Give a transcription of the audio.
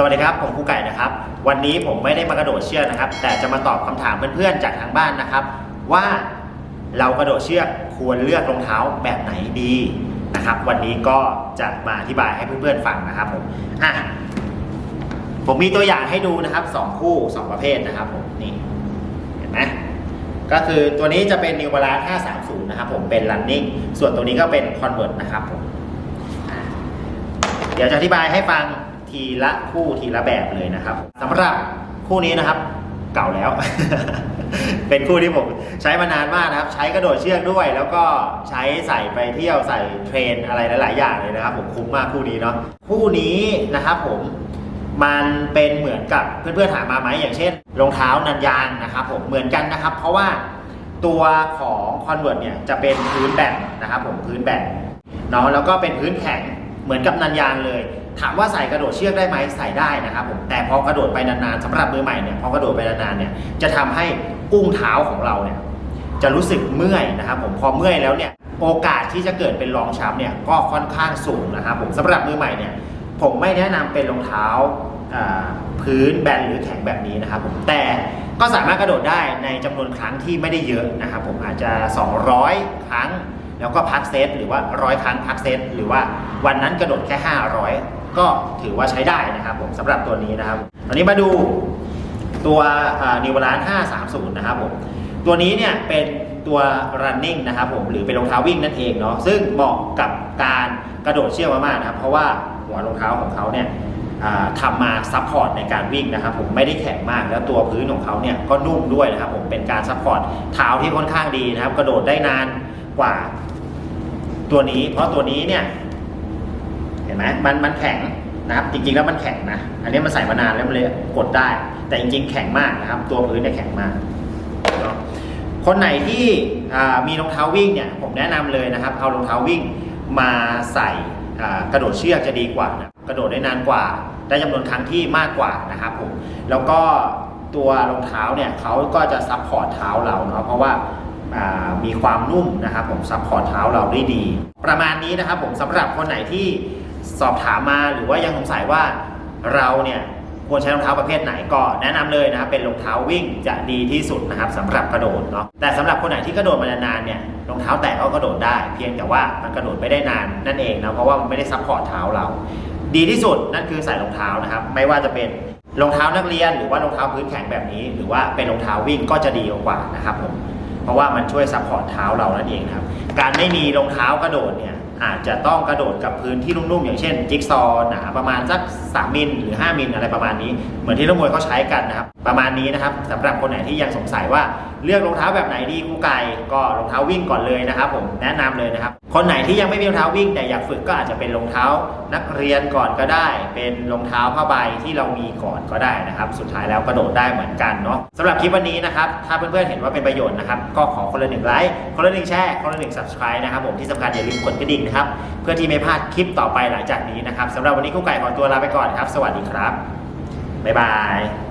สวัสดีครับ ผมครูไก่นะครับ วันนี้ผมไม่ได้มากระโดดเชือกนะครับ แต่จะมาตอบคำถามเพื่อนๆจากทางบ้านนะครับ ว่าเรากระโดดเชือกควรเลือกรองเท้าแบบไหนดีนะครับ วันนี้ก็จะมาอธิบายให้เพื่อนๆฟังนะครับผมอะผมมีตัวอย่างให้ดูนะครับสองคู่สองประเภทนะครับผมนี่เห็นไหมก็คือตัวนี้จะเป็น New Balance 530 นะครับผมเป็น running ส่วนตัวนี้ก็เป็น Convert นะครับผมเดี๋ยวจะอธิบายให้ฟัง ทีละคู่ทีละแบบเลยนะครับสำหรับคู่นี้นะครับเก่าแล้ว เป็นคู่ที่ผมใช้มานานมากนะครับ ใช้กระโดดเชือกด้วย แล้วก็ใช้ใส่ไปเที่ยวใส่เทรนอะไรหลาย ๆ อย่างเลยนะครับ ผมคุ้มมากคู่นี้เนาะคู่นี้นะครับผมมันเป็นเหมือนกับเพื่อนๆถามมาไหมอย่างเช่นรองเท้านันยางนะครับผมเหมือนกันนะครับ เพราะว่าตัวของ Convert เนี่ยจะเป็นพื้นแบนนะครับผมพื้นแบนเนาะแล้วก็เป็นพื้นแข็งเหมือนกับนันยางเลย ถามว่าใส่กระโดดเชือกได้ไหมใส่ได้นะครับผมแต่พอกระโดดไปนานๆสำหรับมือใหม่เนี่ยพอกระโดดไปนานๆเนี่ยจะทำให้อุ้งเท้าของเราเนี่ยจะรู้สึกเมื่อยนะครับผมพอเมื่อยแล้วเนี่ยโอกาสที่จะเกิดเป็นรองช้ำเนี่ยก็ค่อนข้างสูงนะครับผมสำหรับมือใหม่เนี่ยผมไม่แนะนำเป็นรองเท้าพื้นแบนหรือแข็งแบบนี้นะครับผมแต่ก็สามารถกระโดดได้ในจำนวนครั้งที่ไม่ได้เยอะนะครับผมอาจจะ 200 ครั้ง แล้วก็พักเซตหรือว่าร้อยครั้งพักเซตหรือว่าวันนั้นกระโดดแค่ 500 ก็ถือว่าใช้ได้นะครับผมสำหรับตัวนี้นะครับตอนนี้มาดูตัวนิวบาลาน530 นะครับผมตัวนี้เนี่ยเป็นตัว running นะครับผมหรือเป็นรองเท้าวิ่งนั่นเองเนาะซึ่งเหมาะกับการกระโดดเชือกมากๆนะครับเพราะว่าหัวรองเท้าของเขาเนี่ยทำมาซัพพอร์ตในการวิ่งนะครับผมไม่ได้แข็งมากแล้วตัวพื้นของเขาเนี่ยก็นุ่มด้วยนะครับผมเป็นการซัพพอร์ตเท้าที่ค่อนข้างดีนะครับ กระโดดได้นานกว่าตัวนี้ เพราะตัวนี้เนี่ย เห็นไหมมันมันแข็งนะครับจริงๆแล้วมันแข็งนะ อันนี้มันใส่มานานแล้วมันเลยกดได้ แต่จริงๆ แข็งมากนะครับ ตัวพื้นเนี่ยแข็งมากเนาะคนไหนที่มีรองเท้าวิ่งเนี่ยผมแนะนำเลยนะครับ เอารองเท้าวิ่งมาใส่กระโดดเชือกจะดีกว่านะกระโดดได้นานกว่า ได้จำนวนครั้งที่มากกว่านะครับผมแล้วก็ตัวรองเท้าเนี่ยเขาก็จะซับพอร์ตเท้าเราเนาะเพราะว่ามีความนุ่มนะครับผมซับพอร์ตเท้าเราได้ดี ประมาณนี้นะครับผมสำหรับคนไหนที่ สอบถามมาหรือว่ายังสงสัยว่าเราเนี่ยควรใช้รองเท้าประเภทไหนก็แนะนำเลยนะครับเป็นรองเท้าวิ่งจะดีที่สุดนะครับสำหรับกระโดดเนาะแต่สำหรับคนไหนที่กระโดดมานานๆเนี่ยรองเท้าแตะก็กระโดดได้ เพียงแต่ว่ามันกระโดดไม่ได้นานนั่นเองนะเพราะว่ามันไม่ได้ซับพอร์ตเท้าเรา ดีที่สุดนั่นคือใส่รองเท้านะครับไม่ว่าจะเป็นรองเท้านักเรียน หรือว่ารองเท้าพื้นแข็งแบบนี้ หรือว่าเป็นรองเท้าวิ่งก็จะดีกว่านะครับผมเพราะว่ามันช่วยซัพพอร์ตเท้าเรานั่นเองครับการไม่มีรองเท้ากระโดดเนี่ย อาจจะต้องกระโดดกับพื้นที่นุ่มๆ อย่างเช่น จิ๊กซอว์หนาประมาณสัก 3 มิลหรือ 5 มิลอะไรประมาณนี้ เหมือนที่นักมวยเขาใช้กันนะครับ ประมาณนี้นะครับสำหรับคนไหนที่ยังสงสัยว่าเลือกรองเท้าแบบไหนดีครูไก่ก็รองเท้าวิ่งก่อนเลยนะครับผมแนะนำเลยนะครับ คนไหนที่ยังไม่มีรองเท้าวิ่งแต่อยากฝึกก็อาจจะเป็นรองเท้านักเรียนก่อนก็ได้ เป็นรองเท้าผ้าใบที่เรามีก่อนก็ได้นะครับ สุดท้ายแล้วกระโดดได้เหมือนกันเนาะสำหรับคลิปวันนี้นะครับถ้าเพื่อนๆเห็นว่าเป็นประโยชน์นะครับก็ขอคนละหนึ่งไลค์คนละหนึ่งแชร์คนละหนึ่ง subscribe นะครับผมที่สำคัญอย่าลืมกดกระดิ่งนะครับ เพื่อที่ไม่พลาดคลิปต่อไปหลังจากนี้นะครับสำหรับวันนี้กุ้งไก่ขอตัวลาไปก่อนครับ สวัสดีครับบ๊ายบาย